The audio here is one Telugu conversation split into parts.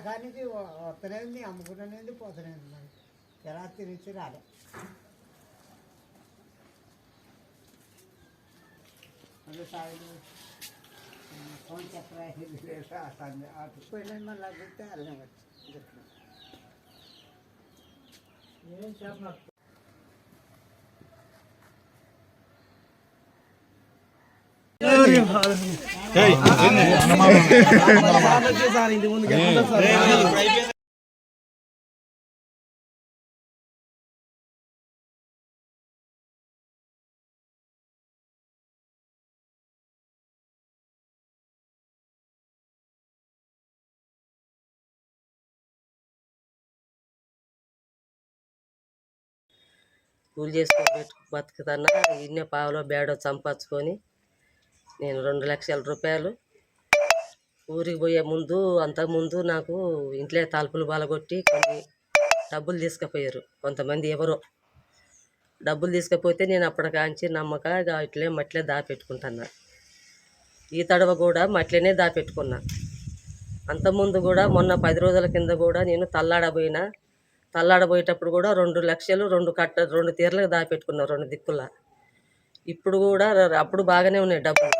కాడి నుంచి వస్తనేది అమ్ముకునేది పోతనేది మరి. ఎలా తిరిగి రాలే. మళ్ళీ సాగులు ఫోన్ చెప్పండి పోయినా మళ్ళీ అడిగితే అల్లనే వచ్చి ఏం చేస్తున్నారు కూలి చేసుకొని పెట్టు బతుకుతున్నా ఇన్నే పావులో బేడో చంపచ్చుకొని నేను రెండు లక్షల రూపాయలు ఊరికి పోయే ముందు అంతకుముందు నాకు ఇంట్లో తలుపులు బలగొట్టి కొన్ని డబ్బులు తీసుకుపోయారు. కొంతమంది ఎవరో డబ్బులు తీసుకపోతే నేను అప్పటికాంచి నమ్మక ఇట్లే మట్లే దాపెట్టుకుంటున్నా. ఈ తడవ కూడా మట్లనే దాపెట్టుకున్నా. అంతకుముందు కూడా మొన్న పది రోజుల కింద కూడా నేను తల్లాడబోయినా తల్లాడబోయేటప్పుడు కూడా రెండు లక్షలు రెండు కట్ట రెండు తీర్లకు దాపెట్టుకున్నా రెండు దిక్కుల. ఇప్పుడు కూడా అప్పుడు బాగానే ఉన్నాయి డబ్బులు.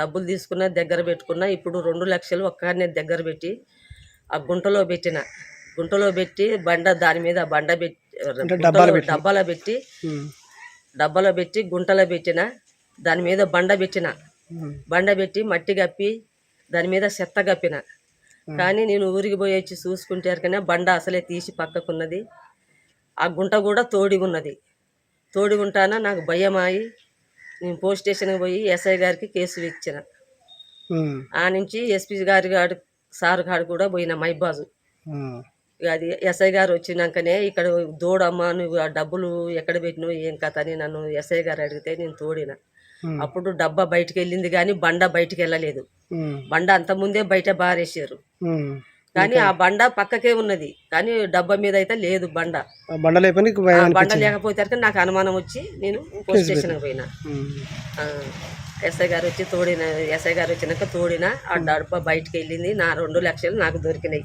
డబ్బులు తీసుకున్న దగ్గర పెట్టుకున్నా ఇప్పుడు రెండు లక్షలు ఒక్కనే దగ్గర పెట్టి ఆ గుంటలో పెట్టిన. గుంటలో పెట్టి బండ దాని మీద బండ పెట్టి డబ్బాలో పెట్టి. డబ్బాలో పెట్టి గుంటలో పెట్టిన దాని మీద బండ పెట్టిన. బండ పెట్టి మట్టి కప్పి దాని మీద చెత్త కప్పిన. కానీ నేను ఊరికి పోయి వచ్చి చూసుకుంటే కన్నా బండ అసలే తీసి పక్కకున్నది. ఆ గుంట కూడా తోడి ఉన్నది తోడి ఉంటానా నాకు భయం అయి నేను పోలీస్ స్టేషన్కి పోయి ఎస్ఐ గారికి కేసు ఇచ్చిన ఆ నుంచి ఎస్పీ గారి గారు సార్ గారు కూడా పోయిన మైబాజు అది ఎస్ఐ గారు వచ్చినాకనే ఇక్కడ దూడమ్మా నువ్వు ఆ డబ్బులు ఎక్కడ పెట్టినావు ఏం కథ అని నన్ను ఎస్ఐ గారు అడిగితే నేను తోడిన. అప్పుడు డబ్బా బయటికి వెళ్ళింది కానీ బండ బయటికి వెళ్ళలేదు బండ అంత ముందే బయట బారేసారు కానీ ఆ బండ పక్కకే ఉన్నది. కానీ డబ్బా మీద అయితే లేదు బండ. బండ ఆ బండ లేకపోతే నాకు అనుమానం వచ్చి నేను పోలీస్ స్టేషన్కి పోయినా. ఎస్ఐ గారు వచ్చి తోడిన ఎస్ఐ గారు వచ్చినాక తోడిన ఆ డబ్బా బయటికి వెళ్ళింది నా రెండు లక్షలు నాకు దొరికినాయి.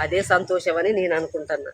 అదే సంతోషం అని నేను అనుకుంటున్నా.